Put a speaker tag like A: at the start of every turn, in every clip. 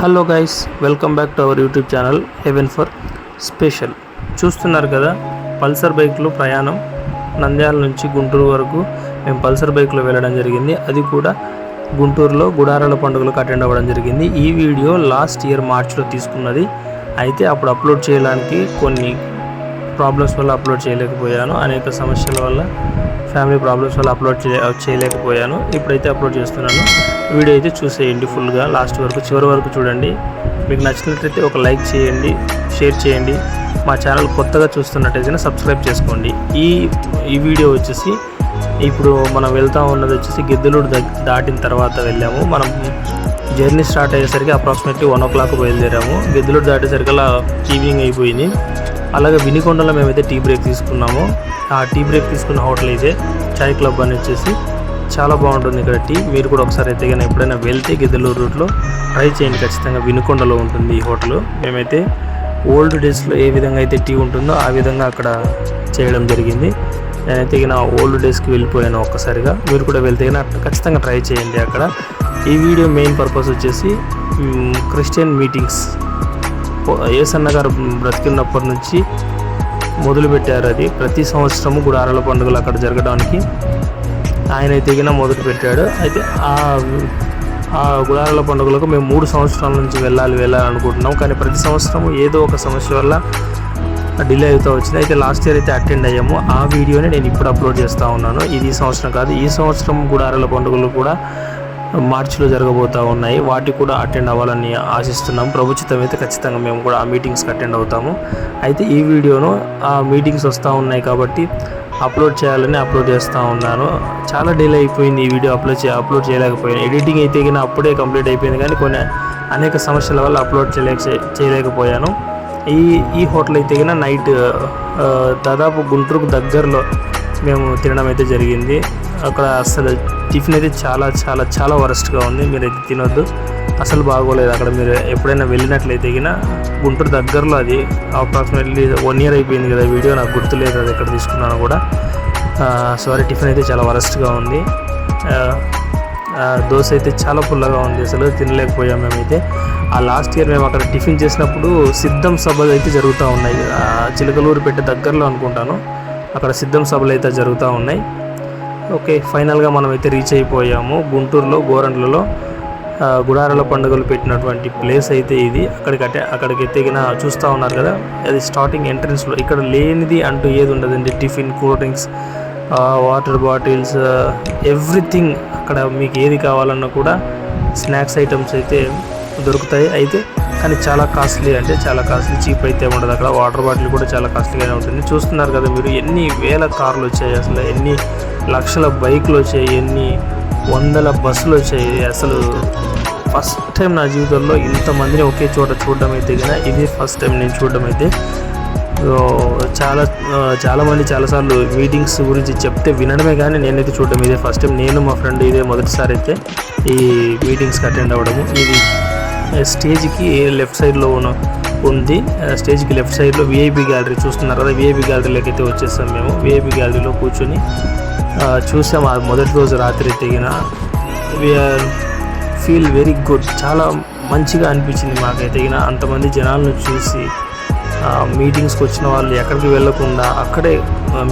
A: Hello guys welcome back to our YouTube channel heaven for special చూస్తున్నారు కదా Pulsar బైక్లో ప్రయాణం. నంద్యాల నుంచి గుంటూరు వరకు మేము పల్సర్ బైక్లో వెళ్ళడం జరిగింది. అది కూడా గుంటూరులో గుడారాల పండుగలకు అటెండ్ అవ్వడం జరిగింది. ఈ వీడియో లాస్ట్ ఇయర్ మార్చ్లో తీసుకున్నది. అయితే అప్పుడు అప్లోడ్ చేయడానికి కొన్ని ప్రాబ్లమ్స్ వల్ల అప్లోడ్ చేయలేకపోయాను. అనేక సమస్యల వల్ల ఫ్యామిలీ ప్రాబ్లమ్స్ వల్ల అప్లోడ్ uh, చేయలేకపోయాను. ఇప్పుడైతే అప్లోడ్ చేస్తున్నాను. వీడియో అయితే చూసేయండి ఫుల్గా లాస్ట్ వరకు చివరి వరకు చూడండి. మీకు నచ్చినట్లయితే ఒక లైక్ చేయండి షేర్ చేయండి. మా ఛానల్ కొత్తగా చూస్తున్నట్టయితే సబ్స్క్రైబ్ చేసుకోండి. ఈ ఈ వీడియో వచ్చేసి ఇప్పుడు మనం వెళ్తా ఉన్నది వచ్చేసి గిద్దలూరు దాటిన తర్వాత వెళ్ళాము. మనం జర్నీ స్టార్ట్ అయ్యేసరికి అప్రాక్సిమేట్లీ వన్ ఓ క్లాక్ బయలుదేరాము. గిద్దలూరు దాటేసరికి అలా ఈవినింగ్ అయిపోయింది. అలాగే వినికొండలో మేమైతే టీ బ్రేక్ తీసుకున్నాము. ఆ టీ బ్రేక్ తీసుకున్న హోటల్ అయితే చాయ్ క్లబ్ అని వచ్చేసి చాలా బాగుంటుంది ఇక్కడ టీ. మీరు కూడా ఒకసారి అయితే కానీ ఎప్పుడైనా వెళ్తే గిద్దలూరు రూట్లో ట్రై చేయండి. ఖచ్చితంగా వినుకొండలో ఉంటుంది ఈ హోటల్. మేమైతే ఓల్డ్ డేస్లో ఏ విధంగా అయితే టీ ఉంటుందో ఆ విధంగా అక్కడ చేయడం జరిగింది. నేనైతే ఇక నా ఓల్డ్ డేస్కి వెళ్ళిపోయాను ఒక్కసారిగా. మీరు కూడా వెళ్తే కానీ ఖచ్చితంగా ట్రై చేయండి అక్కడ. ఈ వీడియో మెయిన్ పర్పస్ వచ్చేసి క్రిస్టియన్ మీటింగ్స్ ఏసన్న గారు బ్రతికినప్పటి నుంచి మొదలుపెట్టారు అది. ప్రతి సంవత్సరము గుడారాల పండుగలు అక్కడ జరగడానికి ఆయన అయితే మొదలు పెట్టాడు. అయితే ఆ ఆ గుడారాల పండుగలకు మేము మూడు సంవత్సరాల నుంచి వెళ్ళాలి వెళ్ళాలి అనుకుంటున్నాం. కానీ ప్రతి సంవత్సరము ఏదో ఒక సమస్య వల్ల డిలే అవుతూ వచ్చింది. అయితే లాస్ట్ ఇయర్ అయితే అటెండ్ అయ్యాము. ఆ వీడియోని నేను ఇప్పుడు అప్లోడ్ చేస్తూ ఉన్నాను. ఇది ఈ సంవత్సరం కాదు. ఈ సంవత్సరం గుడారాల పండుగలు కూడా మార్చిలో జరగబోతూ ఉన్నాయి. వాటికి కూడా అటెండ్ అవ్వాలని ఆశిస్తున్నాం. ప్రభుత్వం అయితే ఖచ్చితంగా మేము కూడా ఆ మీటింగ్స్కి అటెండ్ అవుతాము. అయితే ఈ వీడియోను ఆ మీటింగ్స్ వస్తూ ఉన్నాయి కాబట్టి అప్లోడ్ చేయాలని అప్లోడ్ చేస్తూ ఉన్నాను. చాలా డిలే అయిపోయింది ఈ వీడియో అప్లోడ్ చే అప్లోడ్ చేయలేకపోయాను. ఎడిటింగ్ అయితే కానీ అప్పుడే కంప్లీట్ అయిపోయింది కానీ కొన్ని అనేక సమస్యల వల్ల అప్లోడ్ చేయలేక చేయలేకపోయాను. ఈ ఈ హోటల్ అయితే కానీ నైట్ దాదాపు గుంటూరుకు దగ్గరలో మేము తినడం అయితే జరిగింది. అక్కడ అసలు టిఫిన్ అయితే చాలా చాలా చాలా వరస్ట్గా ఉంది. మీరు అయితే తినొద్దు. అసలు బాగోలేదు. అక్కడ మీరు ఎప్పుడైనా వెళ్ళినట్లయితే గిన గుంటూరు దగ్గరలో అది అప్రాక్సిమేట్లీ వన్ ఇయర్ అయిపోయింది కదా వీడియో. నాకు గుర్తులేదు అది ఎక్కడ తీసుకున్నాను కూడా. సారీ టిఫిన్ అయితే చాలా వరస్ట్గా ఉంది. దోశ అయితే చాలా పుల్లగా ఉంది అసలు. తినలేకపోయాం మేమైతే. ఆ లాస్ట్ ఇయర్ మేము అక్కడ టిఫిన్ చేసినప్పుడు సిద్ధం సభలు అయితే జరుగుతూ ఉన్నాయి. చిలకలూరు పెట్టే దగ్గరలో అనుకుంటాను. అక్కడ సిద్ధం సభలు అయితే జరుగుతూ ఉన్నాయి. ఓకే ఫైనల్గా మనం అయితే రీచ్ అయిపోయాము. గుంటూరులో గోరంట్లలో గుడారాల పండుగలు పెట్టినటువంటి ప్లేస్ అయితే ఇది. అక్కడికి అటే అక్కడికి ఎత్తిగిన చూస్తూ ఉన్నారు కదా అది స్టార్టింగ్ ఎంట్రన్స్లో. ఇక్కడ లేనిది అంటూ ఏది ఉండదండి. Tiffin cool drinks water bottles everything అక్కడ మీకు ఏది కావాలన్నా కూడా స్నాక్స్ ఐటమ్స్ అయితే దొరుకుతాయి. అయితే కానీ చాలా కాస్ట్లీ అంటే చాలా కాస్ట్లీ చీప్ అయితే ఉండదు అక్కడ. వాటర్ బాటిల్ కూడా చాలా కాస్ట్లీగానే ఉంటుంది. చూస్తున్నారు కదా మీరు ఎన్ని వేల కార్లు వచ్చాయి అసలు ఎన్ని లక్షల బైకులు వచ్చాయి ఎన్ని వందల బస్సులు వచ్చాయి. అసలు ఫస్ట్ టైం నా జీవితంలో ఇంతమందిని ఒకే చోట చూడడం అయితే కదా ఇది ఫస్ట్ టైం నేను చూడడం అయితే చాలా చాలామంది చాలాసార్లు మీటింగ్స్ గురించి చెప్తే వినడమే కానీ నేనైతే చూడడం ఇదే ఫస్ట్ టైం. నేను మా ఫ్రెండ్ ఇదే మొదటిసారి అయితే ఈ మీటింగ్స్కి అటెండ్ అవ్వడము. ఇది స్టేజ్కి లెఫ్ట్ సైడ్లో ఉన్న ఉంది. స్టేజ్కి లెఫ్ట్ సైడ్లో విఐపి గ్యాలరీ చూస్తున్నారు కదా. విఐపి గ్యాలరీలోకి అయితే వచ్చేసాం మేము. విఐపి గ్యాలరీలో కూర్చొని చూసాం ఆ మొదటి రోజు రాత్రి తెగిన. ఫీల్ వెరీ గుడ్ చాలా మంచిగా అనిపించింది మాకైతే ఇక అంతమంది జనాలను చూసి మీటింగ్స్కి వచ్చిన వాళ్ళు ఎక్కడికి వెళ్ళకుండా అక్కడే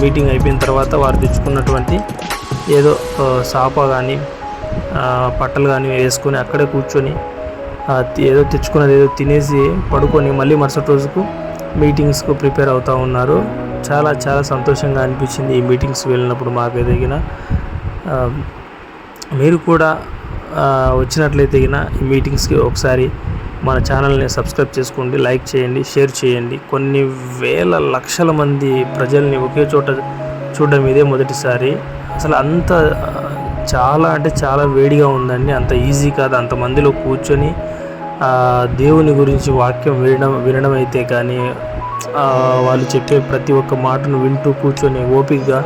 A: మీటింగ్ అయిపోయిన తర్వాత వారు తెచ్చుకున్నటువంటి ఏదో సాప కానీ పట్టలు కానీ వేసుకొని అక్కడే కూర్చొని ఏదో తెచ్చుకున్నది ఏదో తినేసి పడుకొని మళ్ళీ మరుసటి రోజుకు మీటింగ్స్కు ప్రిపేర్ అవుతూ ఉన్నారు. చాలా చాలా సంతోషంగా అనిపించింది ఈ మీటింగ్స్ వెళ్ళినప్పుడు మాకు ఎదిగిన. మీరు కూడా వచ్చినట్లయితే ఈ మీటింగ్స్కి ఒకసారి మన ఛానల్ని సబ్స్క్రైబ్ చేసుకోండి లైక్ చేయండి షేర్ చేయండి. కొన్ని వేల లక్షల మంది ప్రజల్ని ఒకే చోట చూడడం ఇదే మొదటిసారి. అసలు అంత చాలా అంటే చాలా వేడిగా ఉందండి. అంత ఈజీ కాదు. అంతమందిలో కూర్చొని దేవుని గురించి వాక్యం వినడం వినడం అయితే కానీ వాళ్ళు చెప్పే ప్రతి ఒక్క మాటను వింటూ కూర్చొని ఓపికగా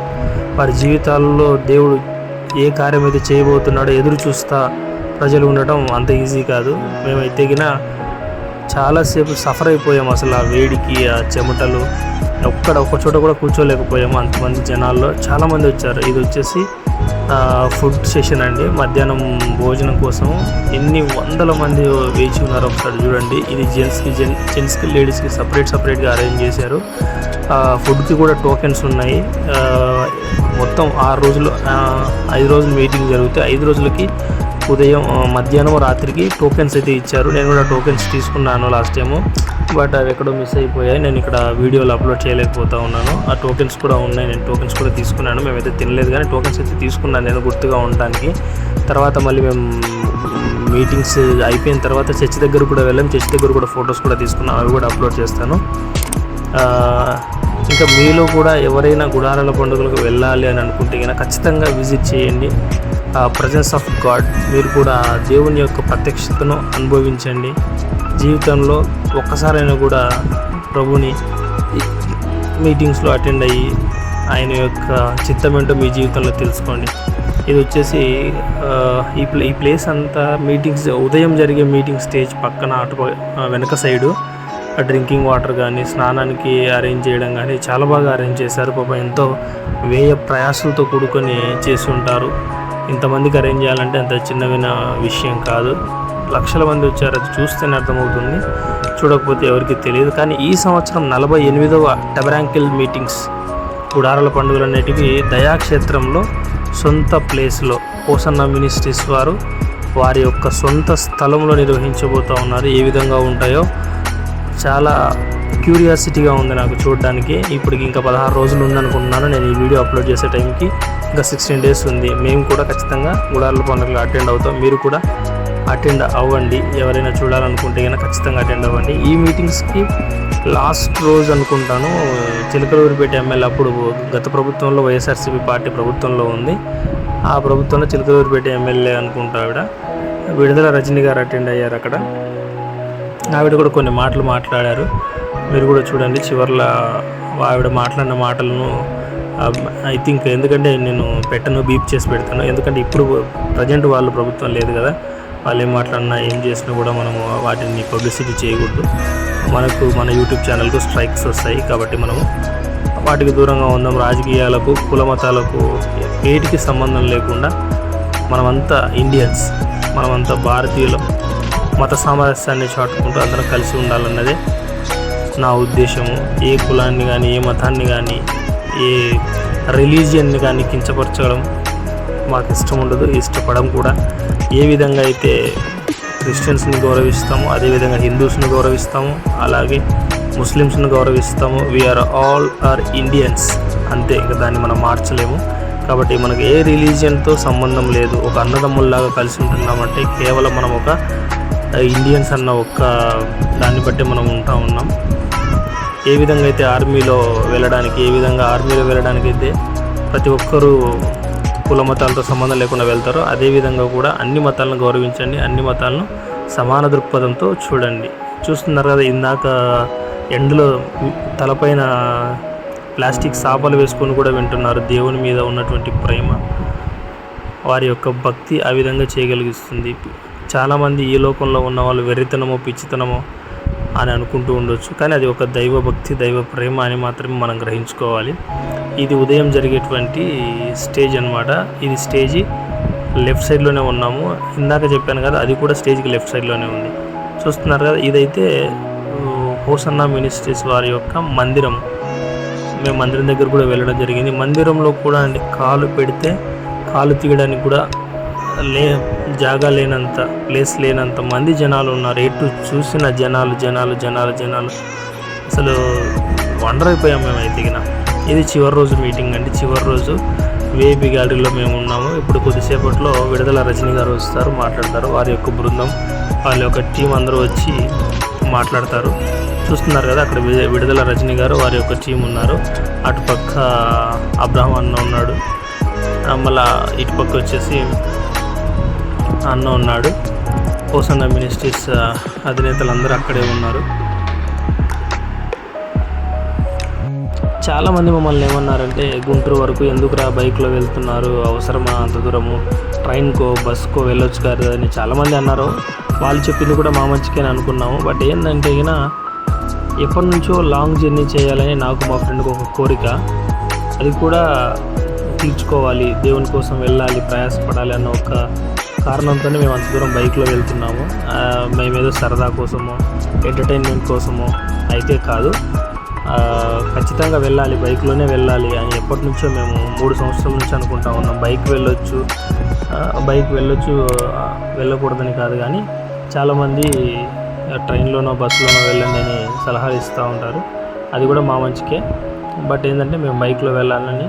A: వారి జీవితాల్లో దేవుడు ఏ కార్యం అయితే చేయబోతున్నాడో ఎదురు చూస్తా ప్రజలు ఉండటం అంత ఈజీ కాదు. మేమైతే గిన చాలాసేపు సఫర్ అయిపోయాం అసలు ఆ వేడికి ఆ చెమటలు. ఒక్కడ ఒక్క చోట కూడా కూర్చోలేకపోయాము అంతమంది జనాల్లో. చాలామంది వచ్చారు. ఇది వచ్చేసి ఫుడ్ సెషన్ అండి. మధ్యాహ్నం భోజనం కోసం ఎన్ని వందల మంది వేచి ఉన్నారు ఒకసారి చూడండి. ఇది జెంట్స్కి జెన్ జెంట్స్కి లేడీస్కి సపరేట్ సపరేట్గా అరేంజ్ చేశారు. ఫుడ్కి కూడా టోకెన్స్ ఉన్నాయి. మొత్తం ఆరు రోజులు ఐదు రోజులు మీటింగ్ జరుగుతాయి. ఐదు రోజులకి ఉదయం మధ్యాహ్నం రాత్రికి టోకెన్స్ అయితే ఇచ్చారు. నేను కూడా టోకెన్స్ తీసుకున్నాను లాస్ట్ టైము. బట్ అవి ఎక్కడో మిస్ అయిపోయాయి. నేను ఇక్కడ వీడియోలు అప్లోడ్ చేయలేకపోతా ఉన్నాను. ఆ టోకెన్స్ కూడా ఉన్నాయి. నేను టోకెన్స్ కూడా తీసుకున్నాను. మేమైతే తినలేదు కానీ టోకెన్స్ అయితే తీసుకున్నాను నేను గుర్తుగా ఉండడానికి. తర్వాత మళ్ళీ మేము మీటింగ్స్ అయిపోయిన తర్వాత చర్చ్ దగ్గర కూడా వెళ్ళాం. చర్చ్ దగ్గర కూడా ఫొటోస్ కూడా తీసుకున్నాం అవి కూడా అప్లోడ్ చేస్తాను. ఇంకా మీలో కూడా ఎవరైనా గుడారాల పండుగలకు వెళ్ళాలి అని అనుకుంటే కనుక ఖచ్చితంగా విజిట్ చేయండి. ప్రజెన్స్ ఆఫ్ గాడ్ మీరు కూడా దేవుని యొక్క ప్రత్యక్షతను అనుభవించండి. జీవితంలో ఒక్కసారైనా కూడా ప్రభుని మీటింగ్స్లో అటెండ్ అయ్యి ఆయన యొక్క చిత్తమేంటో మీ జీవితంలో తెలుసుకోండి. ఇది వచ్చేసి ఈ ప్లే ఈ ప్లేస్ అంతా మీటింగ్స్ ఉదయం జరిగే మీటింగ్ స్టేజ్ పక్కన అటు వెనక సైడు డ్రింకింగ్ వాటర్ కానీ స్నానానికి అరేంజ్ చేయడం కానీ చాలా బాగా అరేంజ్ చేశారు. పాపం ఎంతో వ్యయ ప్రయాసంతో కూడుకొని చేసి ఉంటారు. ఇంతమందికి అరేంజ్ చేయాలంటే అంత చిన్నమైన విషయం కాదు. లక్షల మంది వచ్చారు అది చూస్తేనే అర్థమవుతుంది. చూడకపోతే ఎవరికి తెలియదు. కానీ ఈ సంవత్సరం నలభై ఎనిమిదవ టెబరాంకిల్ మీటింగ్స్ గుడారల పండుగలు అనేటివి దయాక్షేత్రంలో సొంత ప్లేస్లో పోసన్న మినిస్ట్రీస్ వారు వారి యొక్క సొంత స్థలంలో నిర్వహించబోతూ ఉన్నారు. ఏ విధంగా ఉంటాయో చాలా క్యూరియాసిటీగా ఉంది నాకు చూడడానికి. ఇప్పటికి ఇంకా పదహారు రోజులు ఉందనుకుంటున్నాను. నేను ఈ వీడియో అప్లోడ్ చేసే టైంకి ఇంకా సిక్స్టీన్ డేస్ ఉంది. మేము కూడా ఖచ్చితంగా గుడార్ల పండుగలు అటెండ్ అవుతాం. మీరు కూడా అటెండ్ అవ్వండి. ఎవరైనా చూడాలనుకుంటే కనుక ఖచ్చితంగా అటెండ్ అవ్వండి. ఈ మీటింగ్స్కి లాస్ట్ రోజు అనుకుంటాను చిలకలూరిపేట ఎమ్మెల్యే అప్పుడు గత ప్రభుత్వంలో వైఎస్ఆర్సీపీ పార్టీ ప్రభుత్వంలో ఉంది. ఆ ప్రభుత్వంలో చిలకలూరిపేట ఎమ్మెల్యే అనుకుంటా ఆవిడ. విడుదల రజనీ గారు అటెండ్ అయ్యారు అక్కడ. ఆవిడ కూడా కొన్ని మాటలు మాట్లాడారు. మీరు కూడా చూడండి చివర్లో ఆవిడ మాట్లాడిన మాటలను Um, ఐ థింక్ ఎందుకంటే నేను పెట్టను బీప్ చేసి పెడతాను. ఎందుకంటే ఇప్పుడు ప్రజెంట్ వాళ్ళు ప్రభుత్వం లేదు కదా. వాళ్ళు ఏం మాట్లాడినా ఏం చేసినా కూడా మనము వాటిని పబ్లిసిటీ చేయకూడదు. మనకు మన యూట్యూబ్ ఛానల్కు స్ట్రైక్స్ వస్తాయి కాబట్టి మనము వాటికి దూరంగా ఉందాం రాజకీయాలకు కుల మతాలకు వేటికి సంబంధం లేకుండా మనమంతా ఇండియన్స్ మనమంతా భారతీయులం మత సామరస్యాన్ని చాటుకుంటూ అందరం కలిసి ఉండాలన్నదే నా ఉద్దేశము. ఏ కులాన్ని కానీ ఏ మతాన్ని కానీ ఏ రిలీజియన్ని కానీ కించపరచడం మాకు ఇష్టం ఉండదు ఇష్టపడం కూడా. ఏ విధంగా అయితే క్రిస్టియన్స్ని గౌరవిస్తామో అదేవిధంగా హిందూస్ని గౌరవిస్తాము అలాగే ముస్లిమ్స్ని గౌరవిస్తాము we are all are Indians అంతే ఇంకా దాన్ని మనం మార్చలేము. కాబట్టి మనకు ఏ రిలీజియన్తో సంబంధం లేదు. ఒక అన్నదమ్ముల్లాగా కలిసి ఉంటున్నామంటే కేవలం మనం ఒక ఇండియన్స్ అన్న ఒక్క దాన్ని బట్టి మనం ఉంటా ఉన్నాం. ఏ విధంగా అయితే ఆర్మీలో వెళ్ళడానికి ఏ విధంగా ఆర్మీలో వెళ్ళడానికి అయితే ప్రతి ఒక్కరూ కుల మతాలతో సంబంధం లేకుండా వెళ్తారో అదే విధంగా కూడా అన్ని మతాలను గౌరవించండి అన్ని మతాలను సమాన దృక్పథంతో చూడండి. చూస్తున్నారు కదా ఇందాక ఎండలో తలపైన ప్లాస్టిక్ సాపలు వేసుకొని కూడా వింటున్నారు దేవుని మీద ఉన్నటువంటి ప్రేమ. వారి యొక్క భక్తి ఆ విధంగా చేయగలిగిస్తుంది. చాలామంది ఈ లోకంలో ఉన్న వాళ్ళు వెర్రితనమో పిచ్చితనమో అని అనుకుంటూ ఉండొచ్చు. కానీ అది ఒక దైవ భక్తి దైవ ప్రేమ అని మాత్రమే మనం గ్రహించుకోవాలి. ఇది ఉదయం జరిగేటువంటి స్టేజ్ అనమాట ఇది స్టేజీ లెఫ్ట్ సైడ్లోనే ఉన్నాము. ఇందాక చెప్పాను కదా అది కూడా స్టేజ్కి లెఫ్ట్ సైడ్లోనే ఉంది. చూస్తున్నారు కదా ఇదైతే హోసన్నా మినిస్ట్రీస్ వారి యొక్క మందిరం. మేము మందిరం దగ్గర కూడా వెళ్ళడం జరిగింది. మందిరంలో కూడా అండి కాలు పెడితే కాలు తీయడానికి కూడా లే జాగా లేనంత ప్లేస్ లేనంత మంది జనాలు ఉన్నారు. ఎటు చూసిన జనాలు జనాలు జనాలు జనాలు. అసలు వండర్ అయిపోయాం మేము అయితే ఇది చివరి రోజు మీటింగ్ అండి. చివరి రోజు వేపీ గ్యాలరీలో మేము ఉన్నాము. ఇప్పుడు కొద్దిసేపట్లో విడుదల రజనీ గారు వస్తారు మాట్లాడతారు. వారి యొక్క బృందం వాళ్ళ యొక్క టీం అందరూ వచ్చి మాట్లాడతారు. చూస్తున్నారు కదా అక్కడ విడుదల రజనీ గారు వారి యొక్క టీం ఉన్నారు. అటుపక్క అబ్రహం అన్న ఉన్నాడు. మళ్ళీ మళ్ళా ఇటుపక్క వచ్చేసి అన్న ఉన్నాడు. ఓసన్న మినిస్ట్రీస్ అధినేతలు అందరూ అక్కడే ఉన్నారు. చాలామంది మమ్మల్ని ఏమన్నారంటే గుంటూరు వరకు ఎందుకురా బైక్లో వెళ్తున్నారు? అవసరమా? అంత దూరము? ట్రైన్కో బస్కో వెళ్ళొచ్చు కదా? అని చాలామంది అన్నారు. వాళ్ళు చెప్పింది కూడా మా మంచికే అనుకున్నాము. బట్ ఏంటంటే ఇక ఎప్పటి నుంచో లాంగ్ జర్నీ చేయాలని నాకు మా ఫ్రెండ్కి ఒక కోరిక. అది కూడా తీర్చుకోవాలి. దేవుని కోసం వెళ్ళాలి ప్రయాసపడాలి అన్న ఒక కారణంతోనే మేము అంత దూరం బైక్లో వెళ్తున్నాము. మేము మేమేదో సరదా కోసమో ఎంటర్టైన్మెంట్ కోసమో అయితే కాదు. ఖచ్చితంగా వెళ్ళాలి బైక్లోనే వెళ్ళాలి అని ఎప్పటి నుంచో మేము మూడు సంవత్సరాల నుంచి అనుకుంటా ఉన్నాం. బైక్ వెళ్ళొచ్చు బైక్ వెళ్ళొచ్చు వెళ్ళకూడదని కాదు కానీ చాలామంది ట్రైన్లోనో బస్సులోనో వెళ్ళండి అని సలహాలు ఇస్తూ ఉంటారు. అది కూడా మా మంచికే. బట్ ఏంటంటే మేము బైక్లో వెళ్ళాలని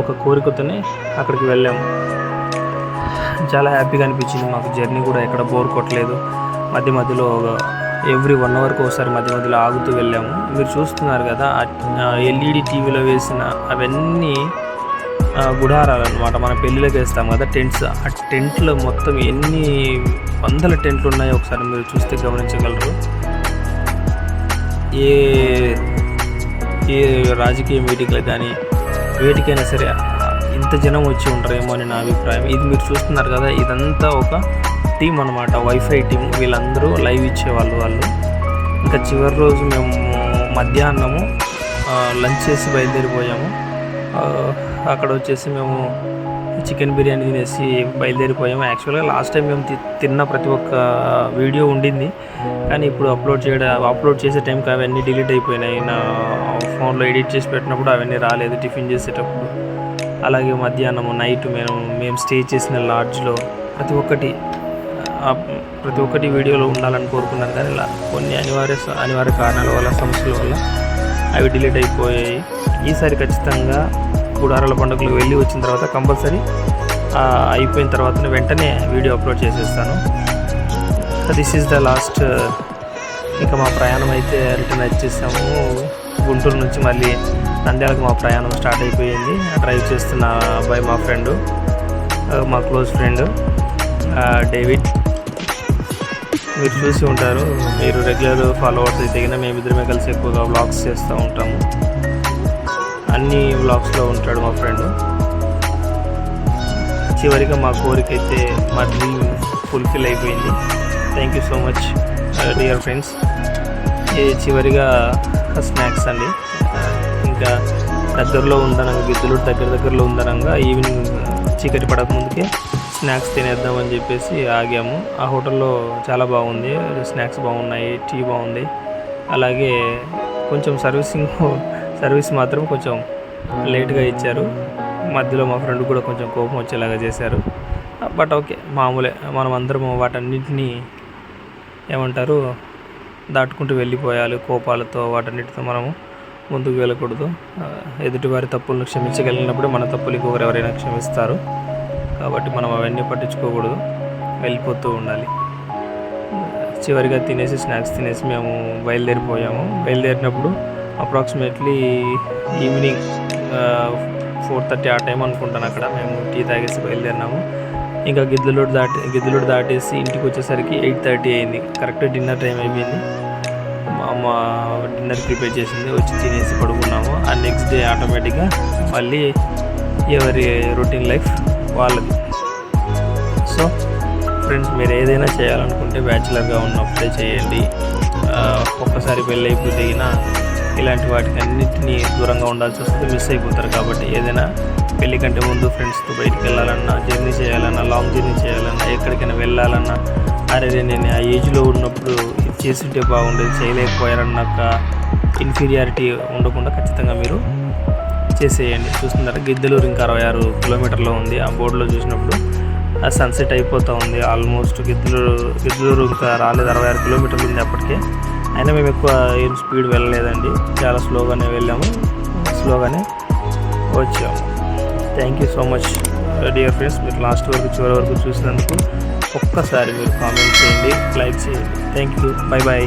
A: ఒక కోరికతోనే అక్కడికి వెళ్ళాము. చాలా హ్యాపీగా అనిపించింది. మాకు జర్నీ కూడా ఎక్కడ బోర్ కొట్టలేదు. మధ్య మధ్యలో ఎవ్రీ వన్ అవర్కి ఒకసారి మధ్య మధ్యలో ఆగుతూ వెళ్ళాము. మీరు చూస్తున్నారు కదా ఎల్ఈడి టీవీలో వేసిన అవన్నీ గుడారాలు అనమాట మన పెళ్ళిలోకి వేస్తాం కదా టెంట్స్. ఆ టెంట్లు మొత్తం ఎన్ని వందల టెంట్లు ఉన్నాయో ఒకసారి మీరు చూస్తే గమనించగలరు. ఏ ఏ రాజకీయ మీటింగ్లకు కానీ వేటికైనా సరే ఇంత జనం వచ్చి ఉంటారేమో అని నా అభిప్రాయం. ఇది మీరు చూస్తున్నారు కదా ఇదంతా ఒక టీం అనమాట వైఫై టీం వీళ్ళందరూ లైవ్ ఇచ్చేవాళ్ళు వాళ్ళు. ఇంకా చివరి రోజు మేము మధ్యాహ్నము లంచ్ చేసి బయలుదేరిపోయాము. అక్కడ వచ్చేసి మేము చికెన్ బిర్యానీ తినేసి బయలుదేరిపోయాము. యాక్చువల్గా లాస్ట్ టైం మేము తి- తిన్న ప్రతి ఒక్క వీడియో ఉండింది. కానీ ఇప్పుడు అప్లోడ్ చేయడం అప్లోడ్ చేసే టైంకి అవన్నీ డిలీట్ అయిపోయినాయి. నా ఫోన్లో ఎడిట్ చేసి పెట్టినప్పుడు అవన్నీ రాలేదు టిఫిన్ చేసేటప్పుడు. అలాగే మధ్యాహ్నం నైట్ మేము మేము స్టే చేసిన లాడ్జ్లో ప్రతి ఒక్కటి ప్రతి ఒక్కటి వీడియోలో ఉండాలని కోరుకున్నాను. కానీ ఇలా కొన్ని అనివార్య అనివార్య కారణాల వల్ల సమస్యల వల్ల అవి డిలీట్ అయిపోయాయి. ఈసారి ఖచ్చితంగా గుడారాల పండుగలు వెళ్ళి వచ్చిన తర్వాత కంపల్సరీ అయిపోయిన తర్వాత వెంటనే వీడియో అప్లోడ్ చేసేస్తాను. దిస్ ఈజ్ ద లాస్ట్ ఇంకా మా ప్రయాణం అయితే రిటర్న్ వచ్చేసాము. గుంటూరు నుంచి మళ్ళీ నంద్యాలకు మా ప్రయాణం స్టార్ట్ అయిపోయింది. డ్రైవ్ చేస్తున్న అబ్బాయి మా ఫ్రెండ్ మా క్లోజ్ ఫ్రెండ్ డేవిడ్. మీరు చూసి ఉంటారు. మీరు రెగ్యులర్ ఫాలోవర్స్ అయితే కనుక మేమిద్దరమే కలిసి ఎక్కువగా వ్లాగ్స్ చేస్తూ ఉంటాము. అన్ని వ్లాగ్స్లో ఉంటాడు మా ఫ్రెండ్. చివరిగా మా కోరిక అయితే మా డ్రీమ్ ఫుల్ఫిల్ అయిపోయింది. Thank you so much dear friends ఇది చివరిగా స్నాక్స్ అండి. ఇంకా దగ్గరలో ఉందనంగా గిద్దలు దగ్గర దగ్గరలో ఉందనంగా ఈవినింగ్ చీకటి పడక ముందుకే స్నాక్స్ తినేద్దామని చెప్పేసి ఆగాము. ఆ హోటల్లో చాలా బాగుంది. స్నాక్స్ బాగున్నాయి టీ బాగుంది. అలాగే కొంచెం సర్వీసింగ్ సర్వీస్ మాత్రం కొంచెం లేట్గా ఇచ్చారు. మధ్యలో మా ఫ్రెండ్ కూడా కొంచెం కోపం వచ్చేలాగా చేశారు. బట్ ఓకే మామూలే. మనం అందరం వాటన్నిటిని ఏమంటారు దాటుకుంటూ వెళ్ళిపోయాలి కోపాలతో వాటన్నిటితో మనము. ముందుకు వెళ్ళకూడదు. ఎదుటివారి తప్పులను క్షమించగలిగినప్పుడు మన తప్పులు ఇంకొకరు ఎవరైనా క్షమిస్తారు. కాబట్టి మనం అవన్నీ పట్టించుకోకూడదు. వెళ్ళిపోతూ ఉండాలి. చివరిగా తినేసి స్నాక్స్ తినేసి మేము బయలుదేరిపోయాము. బయలుదేరినప్పుడు అప్రాక్సిమేట్లీ ఈవినింగ్ ఫోర్ థర్టీ ఆ టైం అనుకుంటాను అక్కడ. మేము టీ తాగేసి బయలుదేరినాము. ఇంకా గిద్దలూడు దాటి గిద్దలూడు దాటేసి ఇంటికి వచ్చేసరికి ఎయిట్ థర్టీ అయింది. కరెక్ట్ డిన్నర్ టైం అయిపోయింది. అమ్మ డిన్నర్ ప్రిపేర్ చేసింది వచ్చి తినేసి పడుకున్నాము. ఆ నెక్స్ట్ డే ఆటోమేటిక్గా మళ్ళీ ఎవరి రొటీన్ లైఫ్ వాళ్ళది. సో ఫ్రెండ్స్ మీరు ఏదైనా చేయాలనుకుంటే బ్యాచిలర్గా ఉన్నప్పుడే చేయండి. ఒక్కసారి పెళ్ళి అయిపోతే గిన ఇలాంటి వాటికి అన్నింటినీ దూరంగా ఉండాల్సి వస్తుంది మిస్ అయిపోతారు కాబట్టి. ఏదైనా పెళ్ళి కంటే ముందు ఫ్రెండ్స్తో బయటికి వెళ్ళాలన్నా జర్నీ చేయాలన్నా లాంగ్ జర్నీ చేయాలన్నా ఎక్కడికైనా వెళ్ళాలన్నా అరే నేను ఆ ఏజ్లో ఉన్నప్పుడు ఇది చేస్తుంటే బాగుండేది చేయలేకపోయారన్నాక ఇన్ఫీరియారిటీ ఉండకుండా ఖచ్చితంగా మీరు చేసేయండి. చూస్తున్నారా? గిద్దలూరు ఇంకా అరవై ఆరు కిలోమీటర్లో ఉంది. ఆ బోర్డులో చూసినప్పుడు ఆ సన్సెట్ అయిపోతూ ఉంది. ఆల్మోస్ట్ గిద్దలూరు గిద్దలూరు ఇంకా రాలేదు. అరవై ఆరు కిలోమీటర్లు ఉంది అప్పటికే. అయినా మేము ఎక్కువ ఏం స్పీడ్ వెళ్ళలేదండి. చాలా స్లోగానే వెళ్ళాము. స్లోగానే వచ్చాము. Thank you so much dear friends మీరు లాస్ట్ వరకు చివరి వరకు చూసినందుకు ఒక్కసారి మీరు కామెంట్ చేయండి లైక్ చేయండి. Thank you bye bye